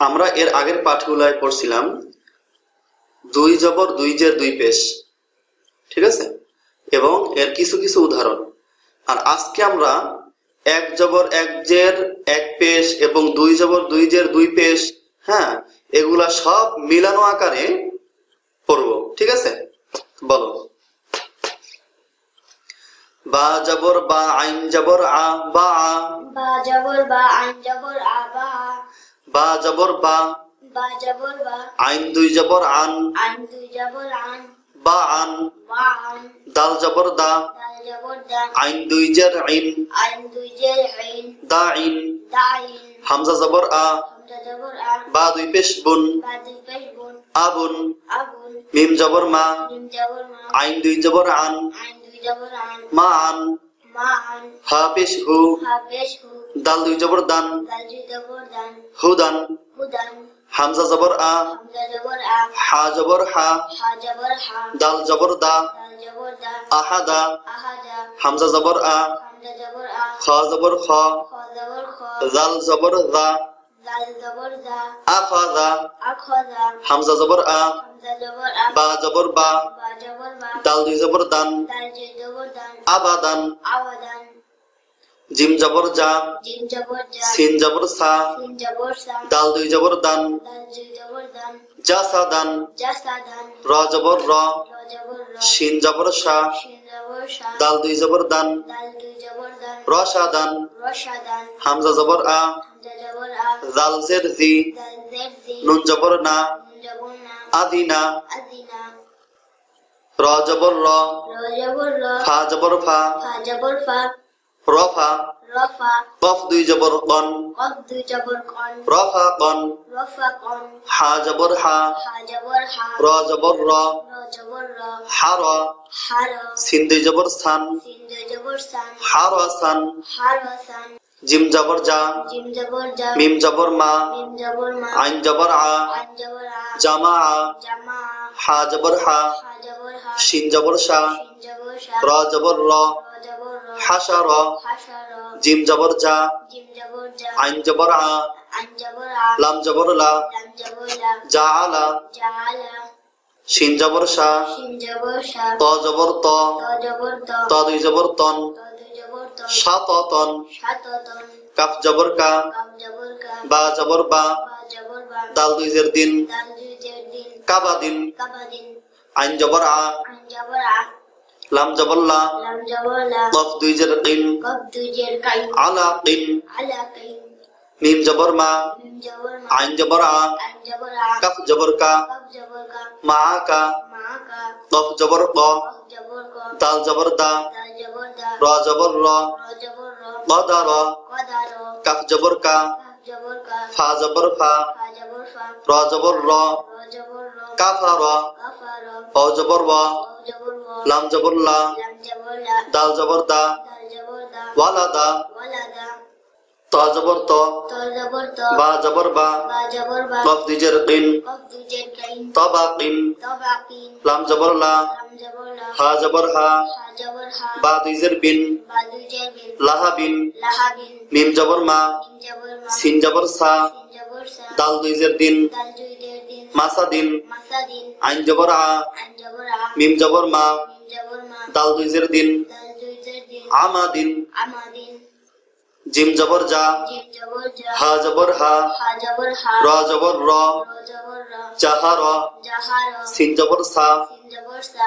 আমরা এর আগের পাঠগুলায় পড়ছিলাম, দুই জবর, দুই জের, দুই পেশ। ঠিক আছে? এবং এর কিছু কিছু উদাহরণ। আর আজকে আমরা এক জবর, এক জের, এক পেশ এবং দুই জবর, দুই জের, দুই পেশ হ্যাঁ এগুলা সব মিলানো আকারে পড়ব। ঠিক আছে? বলো। বা জবর, বা আইন জবর, আ, বা আ। বা জবর, বা আইন জবর আবা বা জবর বা। বা জবর বা। আইন দুই জবর আন। আইন দুই জবর আন। বা আন। বা আন। দাল জবর দা। দাল জবর দান আইন দুই জের আইন। আইন দুই জের আইন। দা আইন। হামজা জবর আ। হামজা জবর আ। বা দুই পেশ বুন। বা দুই পেশ বুন। আবুন আবুন মিম জবর মা। মিম জবর মা। আইন দুই জবর আন। আইন দুই জবর আন। মা আন। আন হা। দাল দুই জবর দান। হুদান হামজা জবর আ। হা জবর হা। দাল জবর দা। জবর দা। আহাদা। হামজা জবর আ। খ জবর খ। জাল জবর দা। আফাদা হামজা জবর আ। বা জবর বা। দাল দুই জবর দান। আবাদান জিম জবর যা সিন জবর সা। সা। দাল দুই জবর দান। দাল দুই দান। র জবর র। র শিন জবর সা। সা। দাল দুই জবর দান। দাল দুই দান। হামজা জবর আ। জাল জের জি নুন জবর না জবর না র জবর র ফা জবর ফা রফা কফ দুই জবর কন রফা কন হা জবর হা র জবর র হার সিন দুই জবর সান হার সান জিম জবর যা মিম জবর মা আইন জবর আ জামা আ হা জবর হা শিন জবর শা সা র জবর র হাসা র জিম জবর যা আইন জবর আ লাম জবর লা জা আলা শিন জবর শা সা ত জবর ত ত জবর ত ত দুই জবর তন ত দুই জবর ত সাত তন কাফ জবর কা। বা জবর বা। দাল দুই জের দিন। কাবা দিন। আইন জবর আ। লাম জবর লা। লাম জবর লা। কফ দুই জের কিন আলা কিন মিম জবর মা। আইন জবর আ। কাফ জবর কা। মা কা। কফ জবর ক। দাল জবর দা। র জবর র র জবর র কদা র কদা র কাফ জবর কা, ফা জবর ফা, র জবর র কাফা র কাফা জবর ও লাম জবর লা, দাল জবর দা, ওয়ালা দা, ত জবর ত, বা জবর বা বা বা কফ দুই জের কিন তবা কিন লাম জবর লা, হা জবর হা বা দুই জের বিন লাহা বিন মিম জবর মা সিন জবর সা দাল দুই জের দিন মাসা দিন আইন জবর আ মিম জবর মা দাল দুই জের দিন আমা দিন জিম জবর যা হা জবর হা র জবর র জবর র সিন জবর সা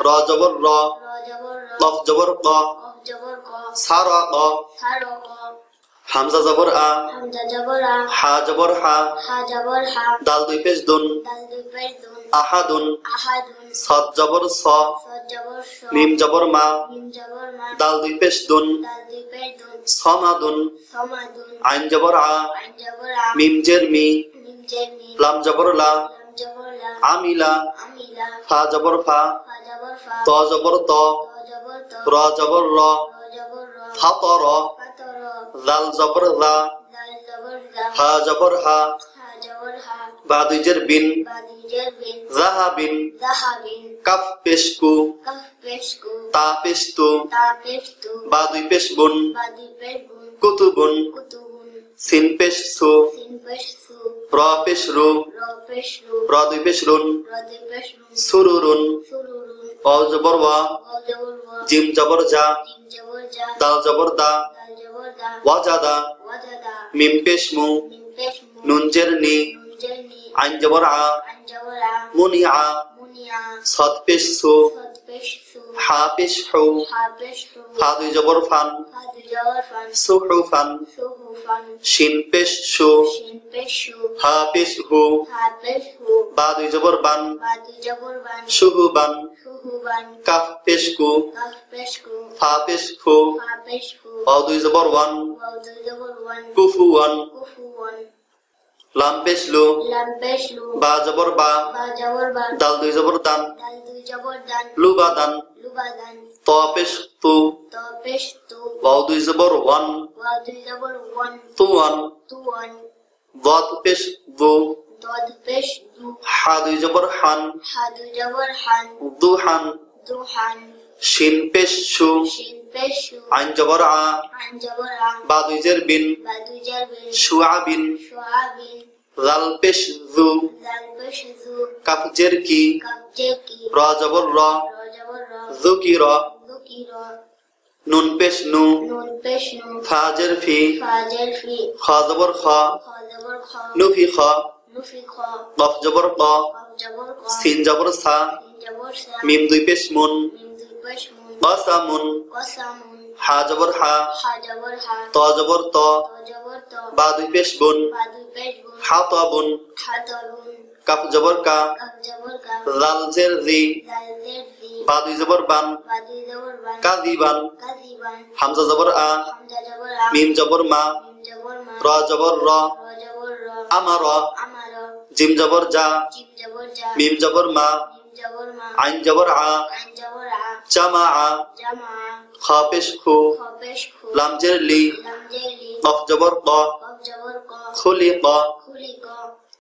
র জবর র কফ জবর ক। কফ জবর ক। সা র ক সা র ক হামজা জবর আ। হা জবর হা। দাল দুই পেশ দুন। আহাদুন। সদ জবর স। সদ জবর মা। দাল দুই পেশ দুন। সমাদুন। আইন জবর আ। মিম জের মি। লাম জবর লা। আমিলা। ফা জবর ফা। ত জবর ত। র জবর র ফাতর জাল জবর জা হা জবর হা হা, বা দুইজের বিন দুইজের বিন, কাফ, পেশকু, তা, পেশতু তা পেশতু বা দুই পেশ বুন বা দুই পেশ গুন কুতুবুন সিন পেশসু র, পেশ, রু, র পেশরু র দুই পেশ রুন র দুই সুরুরুন অ জবর ওয়া জিম জবর যা দাল জবর দা, ওয়া জবর দা ওয়াজাদা ওয়াজাদা মিম পেশ মু, নুন জের নি, আইন জবর আ, মুনি আ, সৎ পেশ সু পেশসু হা ফা দুই জবর ফান সুহুফান শিন পেশ সু শিন পেশু হা পেশ হু বা দুই জবর বান সুহুবান কাফ পেশ কু কাফ ফা পেশ ফু দুই জবর ওয়ান জবর ওয়ান লাম পেশ লু বা জবর বা বা বা দাল দুই জবর দান দাল দুই জবর দান ত পেশ তু ত ওয়াও দুই জবর ওয়ান জবর ওয়ান দত পেশ দু দু হা দুই জবর হান জবর হান দুহান দুহান শিন পেশ সু আইন জবর আ বা দুই জের বিন। জবর বিন। শুআবিন শুআবিন জাল পেশ জু। দাল পেশু কাফ জের কি র। জবর র। র। জবর র। নুন পেশ নু। ফা ফি। ফাজের ফি। খ। জবর খ। খ জবর খ। নুফি খ। নুফি কফ জবর ক। সিন জবর সা। মিম দুই পেশ মুন। কসামুন হা জবর হা। ত জবর ত। বা দুই পেশ বুন হা তবুন কাফ জবর কা। জাল জের জি বা দুই জবর বান। জবর বান। হামজা জবর আ। মিম জবর মা। র জবর র। আমার জিম জবর যা মিম জবর মা। আইন জবর আ। জামা আ। খ। পেশ খু। লাম জের লি। কফ জবর ক। খুলি ক।